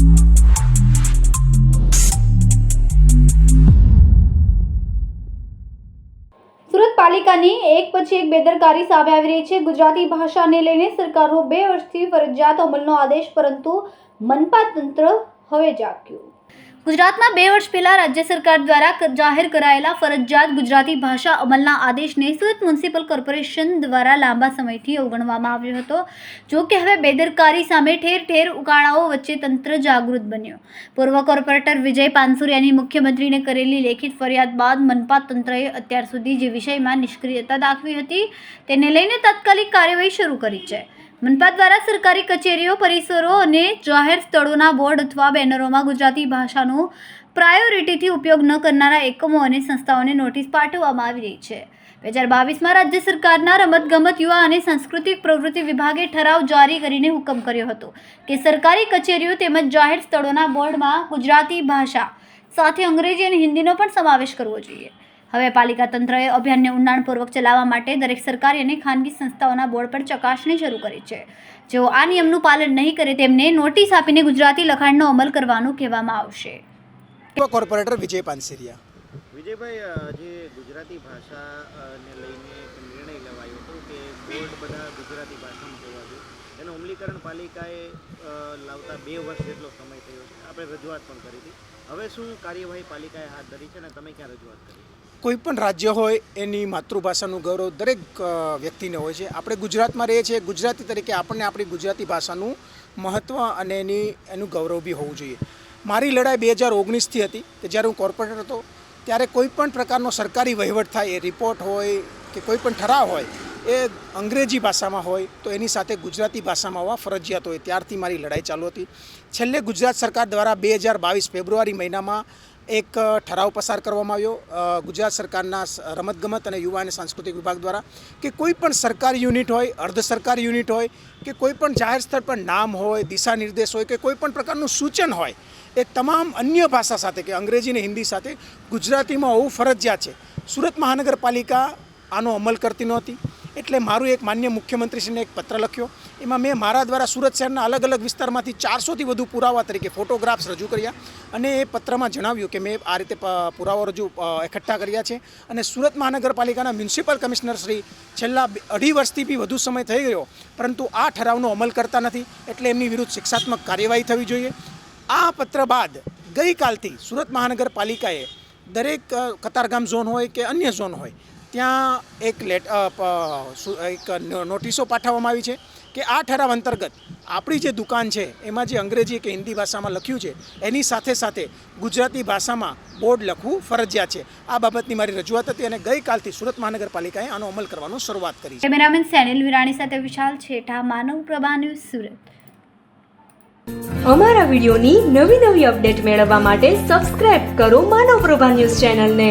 સુરત પાલિકાની એક પછી એક બેદરકારી સામે આવી રહી છે. ગુજરાતી ભાષાને લઈને સરકારનો બે વર્ષથી ફરજિયાત અમલનો આદેશ, પરંતુ મનપા તંત્ર હવે જાગ્યું. ગુજરાતમાં બે વર્ષ પહેલા રાજ્ય સરકાર દ્વારા જાહેર કરાયેલા ફરજિયાત ગુજરાતી ભાષા અમલના આદેશને સુરત મ્યુનિસિપલ કોર્પોરેશન દ્વારા લાંબા સમયથી અવગણવામાં આવ્યો હતો. જો કે હવે બેદરકારી સામે ઠેર ઠેર ઉકાળાઓ વચ્ચે તંત્ર જાગૃત બન્યું. પૂર્વ કોર્પોરેટર વિજય પાનસુરિયાની મુખ્યમંત્રીને કરેલી લેખિત ફરિયાદ બાદ મનપા તંત્રએ અત્યાર સુધી જે વિષયમાં નિષ્ક્રિયતા દાખવી હતી તેને લઈને તાત્કાલિક કાર્યવાહી શરૂ કરી છે. મનપા દ્વારા સરકારી કચેરીઓ, પરિસરો અને જાહેર સ્થળોના બોર્ડ અથવા બેનરોમાં ગુજરાતી ભાષાનો પ્રાયોરિટીથી ઉપયોગ ન કરનારા એકમો અને સંસ્થાઓને નોટિસ પાઠવવામાં આવી રહી છે. બે હજાર બાવીસમાં રાજ્ય સરકારના રમતગમત, યુવા અને સાંસ્કૃતિક પ્રવૃત્તિ વિભાગે ઠરાવ જારી કરીને હુકમ કર્યો હતો કે સરકારી કચેરીઓ તેમજ જાહેર સ્થળોના બોર્ડમાં ગુજરાતી ભાષા, સાથે અંગ્રેજી અને હિન્દીનો પણ સમાવેશ કરવો જોઈએ. હવે પાલિકા તંત્રએ અભિયાનને ઊંડાણપૂર્વક ચલાવવા માટે દરેક સરકારી અને ખાનગી સંસ્થાઓના બોર્ડ પર ચકાસણી શરૂ કરી છે. જેઓ આ નિયમનું પાલન નહીં કરે તેમને નોટિસ આપીને ગુજરાતી લખાણનો અમલ કરવાનું કહેવામાં આવશે. કોર્પોરેટર વિજય પાનસેરિયા વિજયભાઈ જે ગુજરાતી ભાષાને લઈને નિર્ણય લેવાયો હતો કે બોર્ડ બધા ગુજરાતી ભાષામાં જોવા જોઈએ. એનું અમલીકરણ પાલિકાએ લાવતા બે વર્ષ જેટલો સમય થયો છે. આપણે રજૂઆત પણ કરી હતી. હવે શું કાર્યવાહી પાલિકાએ હાથ ધરી છે અને તમે ક્યાં રજૂઆત કરી કોઈ પણ રાજ્ય હોય, એની માતૃભાષાનું ગૌરવ દરેક વ્યક્તિને હોય છે. આપણે ગુજરાતમાં રહીએ છીએ. ગુજરાતી તરીકે આપણને આપણી ગુજરાતી ભાષાનું મહત્ત્વ અને એની, એનું ગૌરવ બી હોવું જોઈએ. મારી લડાઈ બે હજાર ઓગણીસથી હતી કે જ્યારે હું કોર્પોરેટર હતો, ત્યારે કોઈ પણ પ્રકારનો સરકારી વહીવટ થાય, એ રિપોર્ટ હોય કે કોઈ પણ ઠરાવ હોય એ અંગ્રેજી ભાષામાં હોય તો એની સાથે ગુજરાતી ભાષામાં હોવા ફરજિયાત હોય. ત્યારથી મારી લડાઈ ચાલુ હતી. છેલ્લે ગુજરાત સરકાર દ્વારા બે હજાર બાવીસ ફેબ્રુઆરી મહિનામાં એક ઠરાવ પસાર કરવામાં આવ્યો. ગુજરાત સરકારના રમતગમત અને યુવા અને સાંસ્કૃતિક વિભાગ દ્વારા કે કોઈ પણ સરકારી યુનિટ હોય, અર્ધ સરકારી યુનિટ હોય, કે કોઈ પણ જાહેર સ્થળ પર નામ હોય, દિશા નિર્દેશ હોય કે કોઈ પણ પ્રકારનું સૂચન હોય, એ તમામ અન્ય ભાષા સાથે કે અંગ્રેજી અને હિન્દી સાથે ગુજરાતીમાં હોવું ફરજિયાત છે. સુરત મહાનગરપાલિકા આનો અમલ કરતી નહોતી. એટલે મારું એક માન્ય મુખ્યમંત્રીશ્રીને એક પત્ર લખ્યો. એમાં મેં મારા દ્વારા સુરત શહેરના અલગ અલગ વિસ્તારમાંથી ચારસોથી વધુ પુરાવા તરીકે ફોટોગ્રાફ્સ રજૂ કર્યા અને એ પત્રમાં જણાવ્યું કે મેં આ રીતે પુરાવા રજૂ એકઠા કર્યા છે. અને સુરત મહાનગરપાલિકાના મ્યુનિસિપલ કમિશનર શ્રી છેલ્લા અઢી વર્ષથી બી વધુ સમય થઈ ગયો, પરંતુ આ ઠરાવનો અમલ કરતા નથી, એટલે એમની વિરુદ્ધ શિક્ષાત્મક કાર્યવાહી થવી જોઈએ. આ પત્ર બાદ ગઈકાલથી સુરત મહાનગરપાલિકાએ દરેક કતારગામ ઝોન હોય કે અન્ય ઝોન હોય ત્યાં એક લેટ એક નોટિસો પાઠવવામાં આવી છે કે આ ઠરાવ અંતર્ગત આપણી જે દુકાન છે એમાં જે અંગ્રેજી કે હિન્દી ભાષામાં લખ્યું છે એની સાથે સાથે ગુજરાતી ભાષામાં બોર્ડ લખવું ફરજિયાત છે. આ બાબતની મારી રજૂઆત હતી અને ગઈકાલથી સુરત મહાનગરપાલિકાએ આનો અમલ કરવાનું શરૂઆત કરી છે. કેમેરામેન સેનિલ વિરાણી સાથે વિશાલ છેઠા માનવ પ્રભા ન્યૂઝ સુરત. અમારા વિડિયોની નવી નવી અપડેટ મેળવવા માટે સબસ્ક્રાઇબ કરો માનવ પ્રભા ન્યૂઝ ચેનલને.